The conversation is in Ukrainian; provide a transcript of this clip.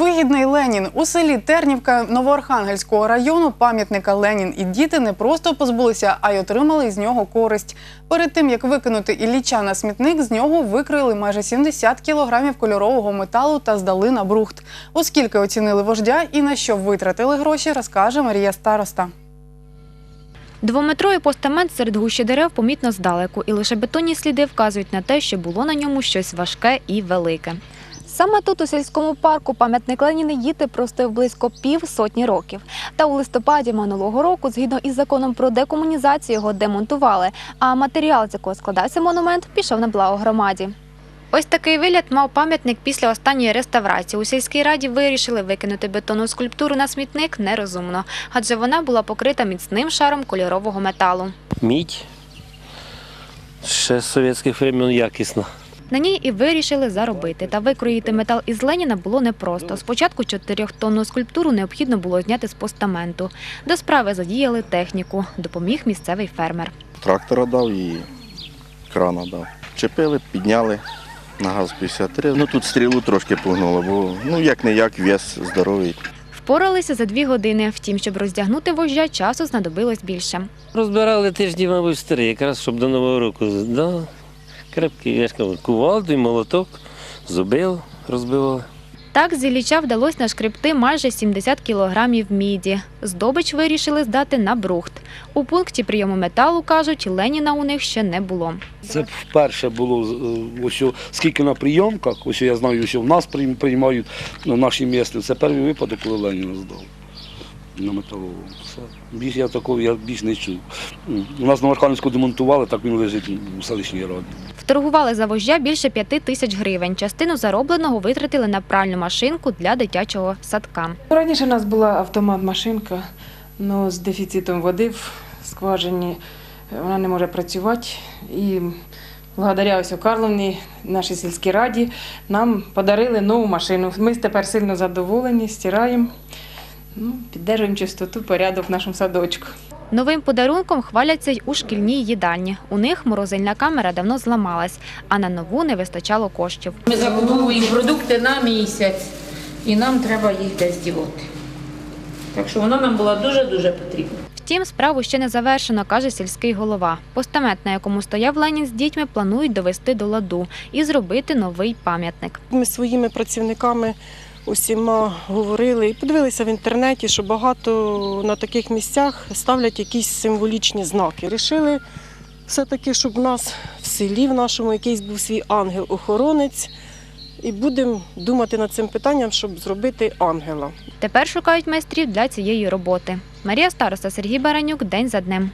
Вигідний Ленін у селі Тернівка Новоархангельського району пам'ятника Ленін і діти не просто позбулися, а й отримали з нього користь. Перед тим як викинути Ілліча на смітник, з нього викрили майже 70 кілограмів кольорового металу та здали на брухт. Оскільки оцінили вождя і на що витратили гроші, розкаже Марія Староста. Двометровий постамент серед гущі дерев помітно здалеку, і лише бетонні сліди вказують на те, що було на ньому щось важке і велике. Саме тут, у сільському парку, пам'ятник Леніни діти простояв близько пів сотні років. Та у листопаді минулого року, згідно із законом про декомунізацію, його демонтували. А матеріал, з якого складався монумент, пішов на благо громаді. Ось такий вигляд мав пам'ятник після останньої реставрації. У сільській раді вирішили викинути бетонну скульптуру на смітник нерозумно, адже вона була покрита міцним шаром кольорового металу. Мідь. Ще з совєтських времен якісна. На ній і вирішили заробити. Та викроїти метал із Леніна було непросто. Спочатку чотирьохтонну скульптуру необхідно було зняти з постаменту. До справи задіяли техніку. Допоміг місцевий фермер. Трактора дав і крана дав. Чепили, підняли на газ 53. Ну тут стрілу трошки погнуло, бо ну як не як вес здоровий. Впоралися за дві години. Втім, щоб роздягнути вождя, часу знадобилось більше. Розбирали тижні, мабуть, старі, якраз щоб до Нового року. Да. Крепкий, я ж кажу, кувалду і молоток, зубил, розбивали. Так з Ілліча вдалося нашкребти майже 70 кілограмів міді. Здобич вирішили здати на брухт. У пункті прийому металу, кажуть, Леніна у них ще не було. Це вперше було е, ось скільки на прийомках, ось я знаю, що в нас приймають на наші місці. Це перший випадок, коли Леніна здав на металолом. Все. Більш я такого я більш не чув. У нас на Архангельську демонтували, так він лежить у селищній раді. Вторгували за вождя більше п'яти тисяч гривень. Частину заробленого витратили на пральну машинку для дитячого садка. Раніше у нас була автомат-машинка, але з дефіцитом води в скважині вона не може працювати. І благодаря ось Карловні, нашій сільській раді, нам подарили нову машину. Ми тепер сильно задоволені, стираємо, ну, піддержуємо чистоту, порядок в нашому садочку. Новим подарунком хваляться й у шкільній їдальні. У них морозильна камера давно зламалась, а на нову не вистачало коштів. Ми закуповуємо продукти на місяць, і нам треба їх десь дівати. Так що вона нам була дуже-дуже потрібна. Втім, справу ще не завершено, каже сільський голова. Постамент, на якому стояв Ленін з дітьми, планують довести до ладу і зробити новий пам'ятник. Ми своїми працівниками усіма говорили і подивилися в інтернеті, що багато на таких місцях ставлять якісь символічні знаки. Рішили все-таки, щоб в нас в селі, в нашому якийсь був свій ангел-охоронець. І будемо думати над цим питанням, щоб зробити ангела. Тепер шукають майстрів для цієї роботи. Марія Староста, Сергій Баранюк, день за днем.